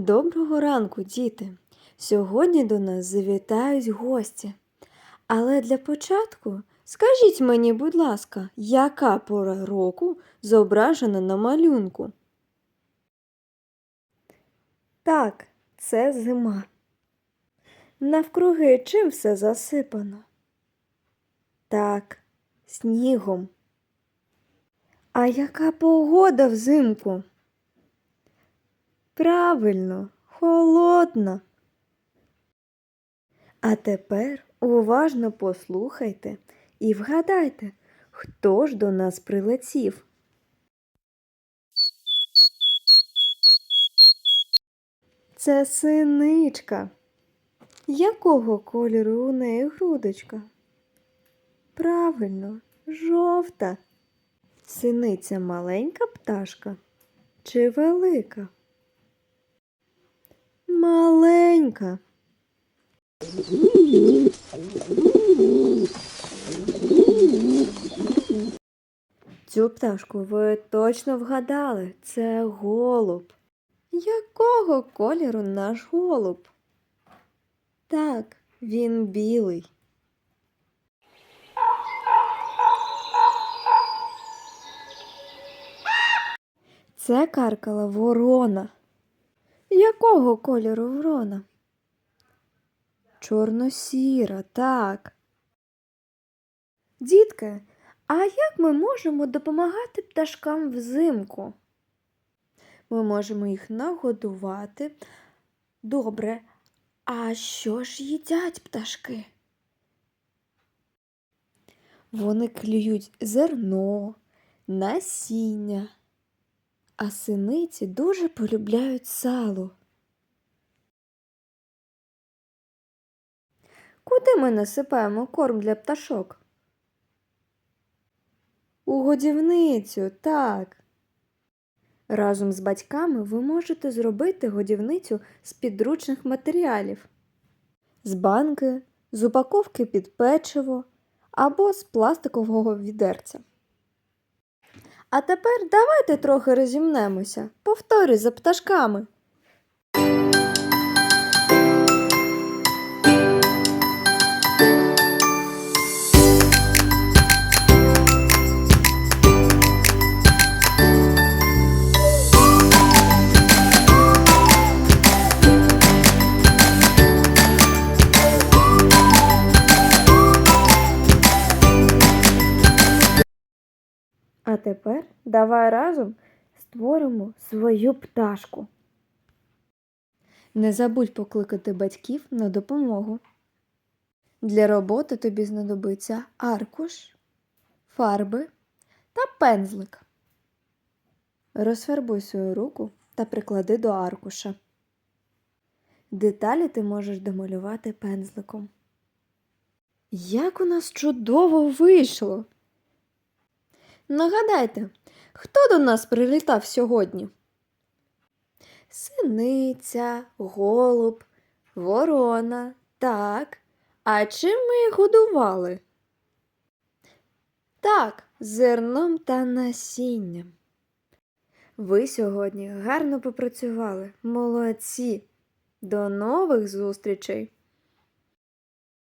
Доброго ранку, діти! Сьогодні до нас завітають гості. Але для початку скажіть мені, будь ласка, яка пора року зображена на малюнку? Так, це зима. Навкруги чим все засипано? Так, снігом. А яка погода взимку? Правильно, холодна. А тепер уважно послухайте і вгадайте, хто ж до нас прилетів. Це синичка. Якого кольору у неї грудочка? Правильно, жовта. Синиця маленька пташка чи велика? Маленька. Цю пташку ви точно вгадали. Це голуб. Якого кольору наш голуб? Так, він білий. Це каркала ворона. Якого кольору ворона? Чорно-сіра, так. Дітки, а як ми можемо допомагати пташкам взимку? Ми можемо їх нагодувати. Добре, а що ж їдять пташки? Вони клюють зерно, насіння, а синиці дуже полюбляють сало. Куди ми насипаємо корм для пташок? У годівницю, так. Разом з батьками ви можете зробити годівницю з підручних матеріалів, з банки, з упаковки під печиво або з пластикового відерця. А тепер давайте трохи розімнемося. Повторюй за пташками. Тепер давай разом створимо свою пташку. Не забудь покликати батьків на допомогу. Для роботи тобі знадобиться аркуш, фарби та пензлик. Розфарбуй свою руку та приклади до аркуша. Деталі ти можеш домалювати пензликом. Як у нас чудово вийшло! Нагадайте, хто до нас прилітав сьогодні? Синиця, голуб, ворона. Так. А чим ми їх годували? Так, зерном та насінням. Ви сьогодні гарно попрацювали. Молодці. До нових зустрічей!